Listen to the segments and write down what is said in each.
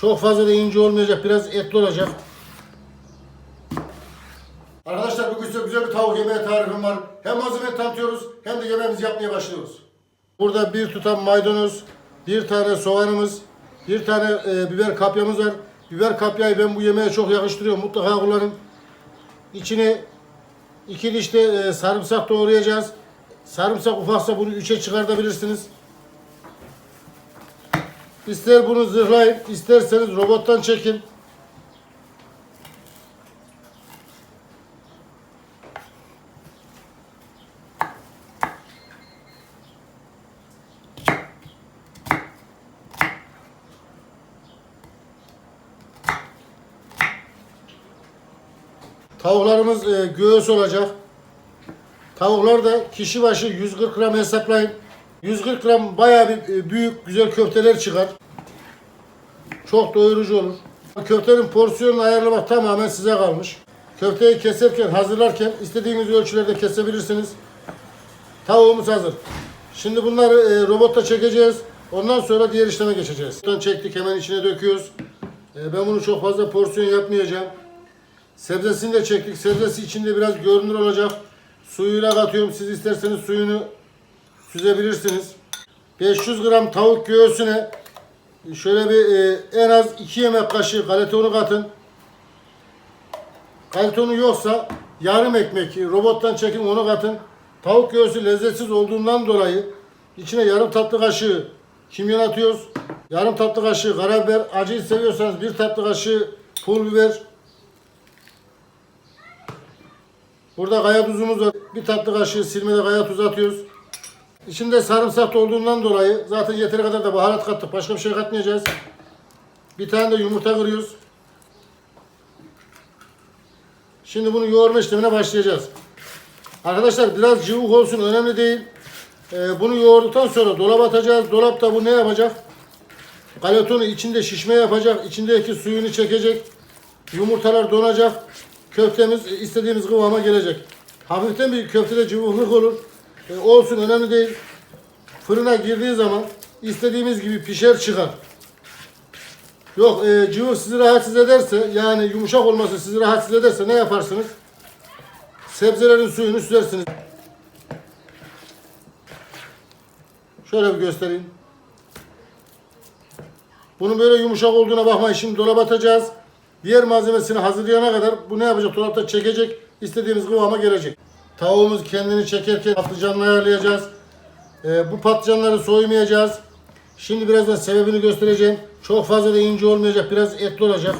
Çok fazla da ince olmayacak. Biraz etli olacak. Arkadaşlar bugün size güzel bir tavuk yemeği tarifim var. Hem malzemeyi tanıtıyoruz hem de yemeğimizi yapmaya başlıyoruz. Burada bir tutam maydanoz, bir tane soğanımız, bir tane e, biber kapyamız var. Biber kapyayı ben bu yemeğe çok yakıştırıyorum. Mutlaka kullanın. İçine iki diş de e, sarımsak doğrayacağız. Sarımsak ufaksa bunu üçe çıkartabilirsiniz. İster bunu zırhlayın, isterseniz robottan çekin. Tavuklarımız e, göğüs olacak. Tavuklar da kişi başı 140 gram hesaplayın. 140 gram bayağı bir e, büyük güzel köfteler çıkar. Çok doyurucu olur. Köftenin porsiyonunu ayarlamak tamamen size kalmış. Köfteyi keserken, hazırlarken istediğiniz ölçülerde kesebilirsiniz. Tavuğumuz hazır. Şimdi bunları e, robotta çekeceğiz. Ondan sonra diğer işleme geçeceğiz. Çektik hemen içine döküyoruz. E, ben bunu çok fazla porsiyon yapmayacağım. Sebzesini de çektik. Sebzesi içinde biraz görünür olacak. Suyuyla katıyorum. Siz isterseniz suyunu süzebilirsiniz. 500 gram tavuk göğsüne şöyle bir e, en az 2 yemek kaşığı galeta katın. Galeta yoksa yarım ekmek robottan çekin onu katın. Tavuk göğsü lezzetsiz olduğundan dolayı içine yarım tatlı kaşığı kimyon atıyoruz. Yarım tatlı kaşığı karabiber. Acıyı seviyorsanız bir tatlı kaşığı pul biber. Burada kaya tuzumuz var. Bir tatlı kaşığı silmede kaya tuzu atıyoruz. İçinde sarımsak da olduğundan dolayı zaten yeteri kadar da baharat kattık. Başka bir şey katmayacağız. Bir tane de yumurta kırıyoruz. Şimdi bunu yoğurma işlemine başlayacağız. Arkadaşlar biraz cıvık olsun önemli değil. Ee, bunu yoğurduktan sonra dolaba atacağız. Dolapta bu ne yapacak? Galetonu içinde şişme yapacak. İçindeki suyunu çekecek. Yumurtalar donacak. Köftemiz istediğimiz kıvama gelecek. Hafiften bir köftede cıvıklık olur. E, olsun önemli değil. Fırına girdiği zaman istediğimiz gibi pişer çıkar. Yok e, cıvık sizi rahatsız ederse yani yumuşak olması sizi rahatsız ederse ne yaparsınız? Sebzelerin suyunu süzersiniz. Şöyle bir göstereyim. Bunun böyle yumuşak olduğuna bakmayın. Şimdi dolaba atacağız. Diğer malzemesini hazırlayana kadar bu ne yapacak? Dolapta çekecek. istediğimiz kıvama gelecek. Tavuğumuz kendini çekerken patlıcanını ayarlayacağız. Ee, bu patlıcanları soymayacağız. Şimdi birazdan sebebini göstereceğim. Çok fazla da ince olmayacak. Biraz etli olacak.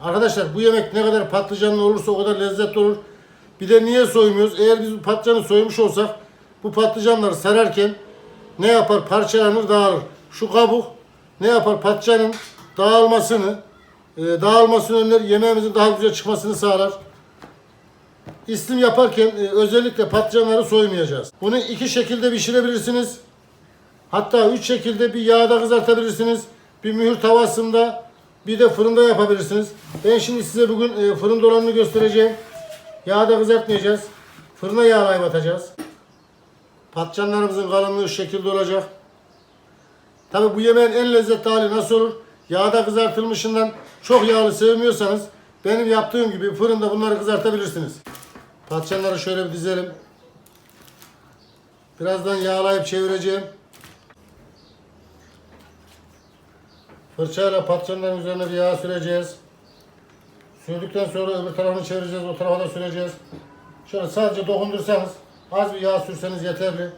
Arkadaşlar bu yemek ne kadar patlıcanlı olursa o kadar lezzetli olur. Bir de niye soymuyoruz? Eğer biz bu patlıcanı soymuş olsak bu patlıcanları sararken ne yapar? Parçalanır, dağılır. Şu kabuk ne yapar? Patlıcanın dağılmasını, e, dağılmasını önler, yemeğimizin daha güzel çıkmasını sağlar. İslim yaparken e, özellikle patlıcanları soymayacağız. Bunu iki şekilde pişirebilirsiniz. Hatta üç şekilde bir yağda kızartabilirsiniz. Bir mühür tavasında, bir de fırında yapabilirsiniz. Ben şimdi size bugün e, fırın dolanını göstereceğim. Yağda kızartmayacağız. Fırına yağlayıp atacağız. Patlıcanlarımızın kalınlığı şu şekilde olacak. Tabi bu yemeğin en lezzetli hali nasıl olur? Yağda kızartılmışından çok yağlı sevmiyorsanız benim yaptığım gibi fırında bunları kızartabilirsiniz. Patlıcanları şöyle bir dizelim. Birazdan yağlayıp çevireceğim. Fırçayla patlıcanların üzerine bir yağ süreceğiz. Sürdükten sonra öbür tarafını çevireceğiz, o tarafa da süreceğiz. Şöyle sadece dokundursanız, az bir yağ sürseniz yeterli.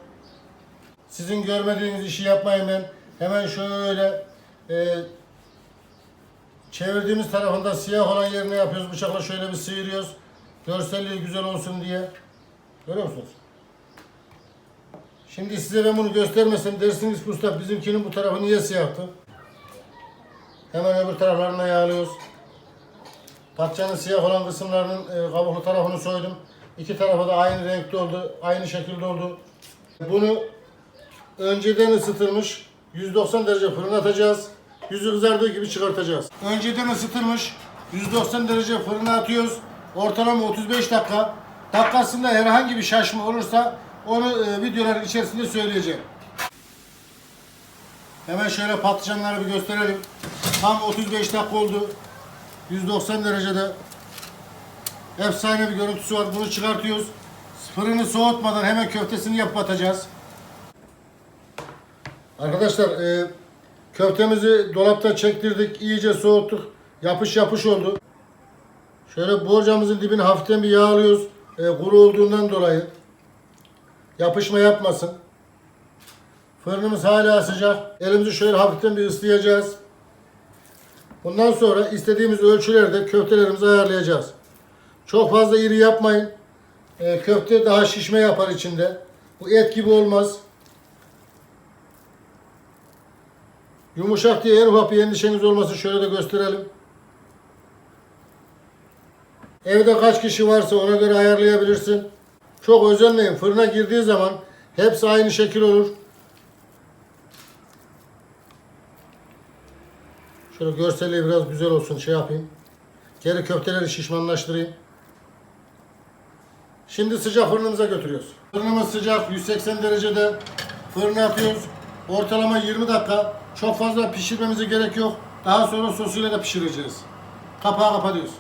Sizin görmediğiniz işi yapmayın ben. Hemen şöyle e, çevirdiğimiz tarafında siyah olan yerine yapıyoruz. Bıçakla şöyle bir sıyırıyoruz. Görselliği güzel olsun diye. Görüyor musunuz? Şimdi size ben bunu göstermesem dersiniz ki usta bizimkinin bu tarafı niye siyahtı? Hemen öbür taraflarına yağlıyoruz. Patlıcanın siyah olan kısımlarının e, kabuklu tarafını soydum. İki tarafı da aynı renkte oldu, aynı şekilde oldu. Bunu önceden ısıtılmış 190 derece fırına atacağız. Yüzü kızardığı gibi çıkartacağız. Önceden ısıtılmış 190 derece fırına atıyoruz. Ortalama 35 dakika. Dakikasında herhangi bir şaşma olursa Onu e, videoların içerisinde söyleyeceğim. Hemen şöyle patlıcanları bir gösterelim. Tam 35 dakika oldu. 190 derecede. Efsane bir görüntüsü var. Bunu çıkartıyoruz. Fırını soğutmadan hemen köftesini yapıp atacağız. Arkadaşlar e, köftemizi dolapta çektirdik. iyice soğuttuk. Yapış yapış oldu. Şöyle borcamızın dibini hafiften bir yağlıyoruz. E, kuru olduğundan dolayı. Yapışma yapmasın. Fırınımız hala sıcak. Elimizi şöyle hafiften bir ıslayacağız. Bundan sonra istediğimiz ölçülerde köftelerimizi ayarlayacağız. Çok fazla iri yapmayın. E, köfte daha şişme yapar içinde. Bu et gibi olmaz. Yumuşak diye en ufak bir endişeniz olmasın. Şöyle de gösterelim. Evde kaç kişi varsa ona göre ayarlayabilirsin. Çok özenmeyin. Fırına girdiği zaman hepsi aynı şekil olur. Şöyle görselliği biraz güzel olsun şey yapayım. Geri köfteleri şişmanlaştırayım. Şimdi sıcak fırınımıza götürüyoruz. Fırınımız sıcak 180 derecede fırına atıyoruz. Ortalama 20 dakika. Çok fazla pişirmemize gerek yok. Daha sonra sosuyla da pişireceğiz. Kapağı kapatıyoruz.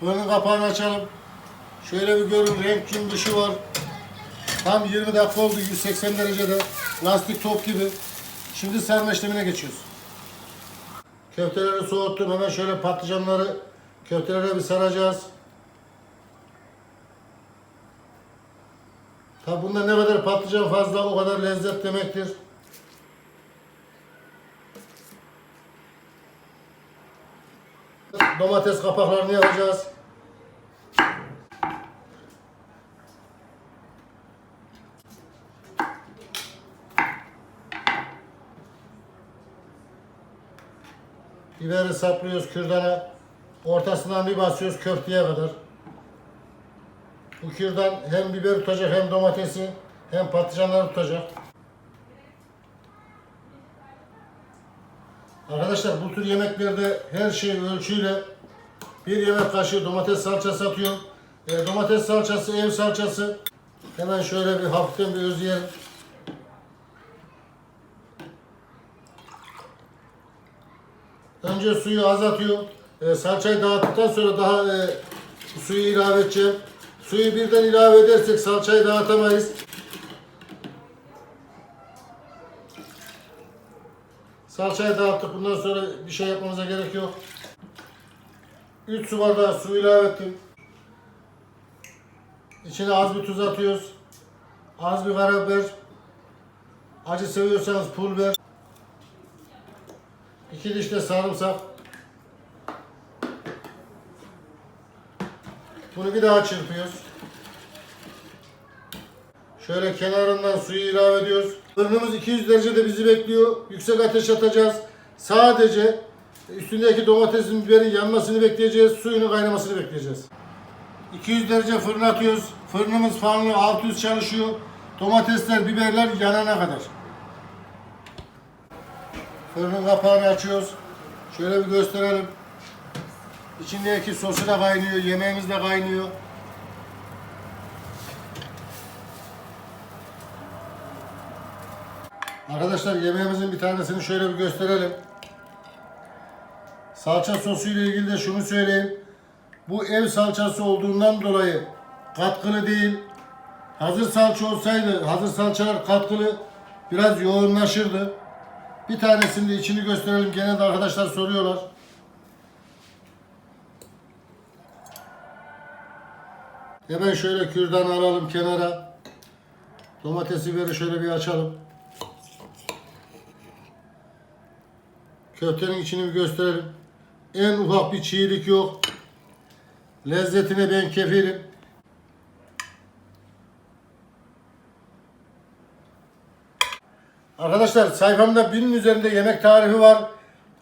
Fırının kapağını açalım. Şöyle bir görün renk cümbüşü var. Tam 20 dakika oldu 180 derecede. Lastik top gibi. Şimdi serme işlemine geçiyoruz. Köfteleri soğuttum. Hemen şöyle patlıcanları köftelere bir saracağız. Tabi bunda ne kadar patlıcan fazla o kadar lezzet demektir. Domates kapaklarını yapacağız. Biberi saplıyoruz kürdana. Ortasından bir basıyoruz köfteye kadar. Bu kürdan hem biber tutacak hem domatesi hem patlıcanları tutacak. Arkadaşlar bu tür yemeklerde her şey ölçüyle bir yemek kaşığı domates salçası atıyorum. E, domates salçası, ev salçası. Hemen şöyle bir hafiften bir özleyelim. Önce suyu az atıyor. E, salçayı dağıttıktan sonra daha e, suyu ilave edeceğim. Suyu birden ilave edersek salçayı dağıtamayız. Salçayı dağıttık. Bundan sonra bir şey yapmamıza gerek yok. 3 su bardağı su ilave ettim. İçine az bir tuz atıyoruz. Az bir karabiber. Acı seviyorsanız pul biber. 2 diş de sarımsak. Bunu bir daha çırpıyoruz. Şöyle kenarından suyu ilave ediyoruz. Fırınımız 200 derecede bizi bekliyor. Yüksek ateş atacağız. Sadece üstündeki domatesin biberin yanmasını bekleyeceğiz. Suyunu kaynamasını bekleyeceğiz. 200 derece fırına atıyoruz. Fırınımız fanlı alt üst çalışıyor. Domatesler, biberler yanana kadar. Fırının kapağını açıyoruz. Şöyle bir gösterelim. İçindeki sosu da kaynıyor, yemeğimiz de kaynıyor. Arkadaşlar yemeğimizin bir tanesini şöyle bir gösterelim. Salça sosu ile ilgili de şunu söyleyeyim. Bu ev salçası olduğundan dolayı katkılı değil. Hazır salça olsaydı, hazır salçalar katkılı biraz yoğunlaşırdı. Bir tanesini de içini gösterelim. Gene de arkadaşlar soruyorlar. Hemen şöyle kürdanı alalım kenara. Domatesi biberi şöyle bir açalım. Köftenin içini bir gösterelim. En ufak bir çiğlik yok. Lezzetine ben kefilim. Arkadaşlar sayfamda binin üzerinde yemek tarifi var.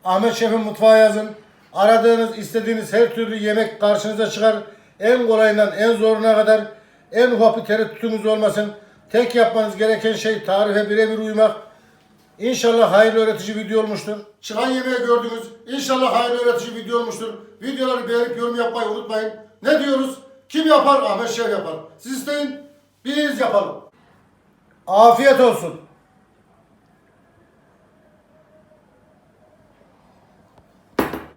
Ahmet Şef'in mutfağı yazın. Aradığınız, istediğiniz her türlü yemek karşınıza çıkar. En kolayından en zoruna kadar en ufak bir tereddütünüz olmasın. Tek yapmanız gereken şey tarife birebir uymak. İnşallah hayırlı öğretici video olmuştur. Çıkan yemeği gördünüz. İnşallah hayırlı öğretici video olmuştur. Videoları beğenip yorum yapmayı unutmayın. Ne diyoruz? Kim yapar? Ahmet Şef yapar. Siz isteyin. Biriniz yapalım. Afiyet olsun.